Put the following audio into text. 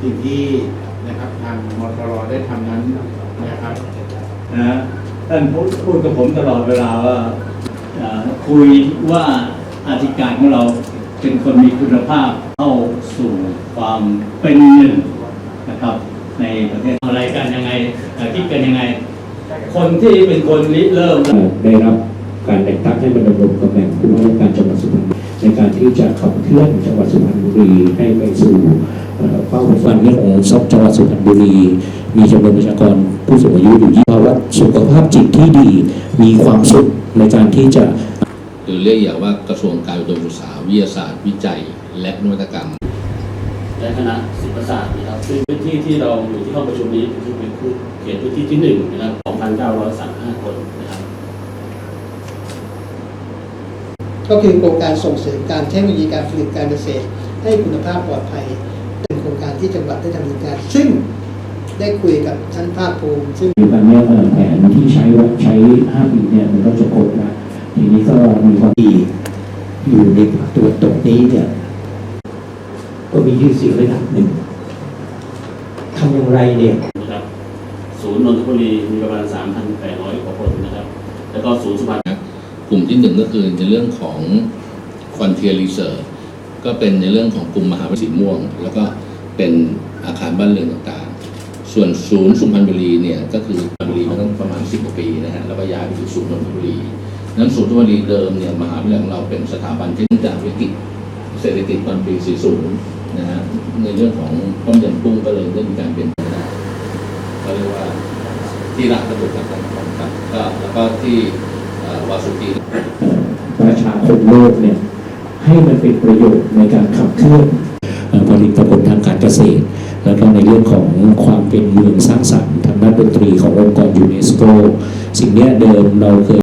สิ่งที่นะครับทางมทรได้ทำนั้นนะครับนะฮะท่านพูดพูดกับผมตลอดเวลาว่าเอ่อคุยว่าอธิการของเราเป็นคนมีคุณภาพเข้าสู่ความเป็นหนึ่งนะครับ ในประเทศอะไรกันยังไงเอ่อคิดกันยังไง คนที่เป็นคนริเริ่มได้รับการแต่งตั้งให้มาดำรงตำแหน่งผู้ว่าราชการจังหวัดสุพรรณบุรีในการที่จะขับเคลื่อนจังหวัดสุพรรณบุรีให้ไปสู่ เอ่อเป้าหมายเรื่องของซอกจังหวัดสุพรรณบุรี มีจำนวนประชากรผู้สูงอายุอยู่ที่ภาวะสุขภาพจิตที่ดีมีความสุขในการที่จะหรือเรียกอย่างว่ากระทรวงการอุดมศึกษาวิทยาศาสตร์วิจัย และนวัตกรรมและคณะศิลปศาสตร์นะครับซึ่งพื้นที่ที่เราอยู่ที่ห้องประชุมนี้คือเป็นพื้นเขตพื้นที่ที่หนึ่งนะครับ2,935 คนนะครับก็คือโครงการส่งเสริมการเทคโนโลยีการผลิตการเกษตรให้คุณภาพปลอดภัย ที่จังหวัดได้ดำเนินการ ซึ่งได้คุยกับท่านภาคภูมิ ซึ่งปัจจุบันเนี่ยเอ่อแผนที่ใช้ไว้ใช้5ปีเนี่ยมันก็จะครบแล้วทีนี้ก็มีความดีอยู่ในภาคตะวันตกนี้เนี่ยก็มีชื่อเสียงระดับหนึ่งทำอย่างไรเนี่ยนะครับศูนย์นนทบุรีมีประมาณ 3,800กว่าคนนะครับ แล้วก็ศูนย์สุพรรณกลุ่มที่หนึ่งก็คือในเรื่องของ Frontier Research ก็เป็นในเรื่องของกลุ่มมหาวิทยาลัยสีม่วง แล้วก็ เป็นอาคารบ้านเรือนต่างๆ ส่วนศูนย์สุพรรณบุรีเนี่ยก็คือสุพรรณบุรีมาตั้งประมาณ10กว่าปีนะฮะแล้วก็ย้ายไปอยู่ศูนย์นนทบุรีนั้นศูนย์นนทบุรีเดิมเนี่ยมหาวิทยาลัยของเราเป็นสถาบันที่จากวิกฤตเศรษฐกิจตอนปี 40 นะฮะในเรื่องของต้มยำกุ้งก็เลยได้มีการเปลี่ยนแปลงได้ก็เรียกว่าที่รักกระตุกกันครับก็แล้วก็ที่วาสุกีประชาคมโลกเนี่ยให้มันเป็นประโยชน์ในการขับเคลื่อนเอ่อผลิตผลทางการเก ษตร แล้วก็ในเรื่องของความเป็นเมืองสร้างสรรค์ทางด้านดนตรีขององค์กรยูเนสโกสิ่งนี้เดิมเราเคย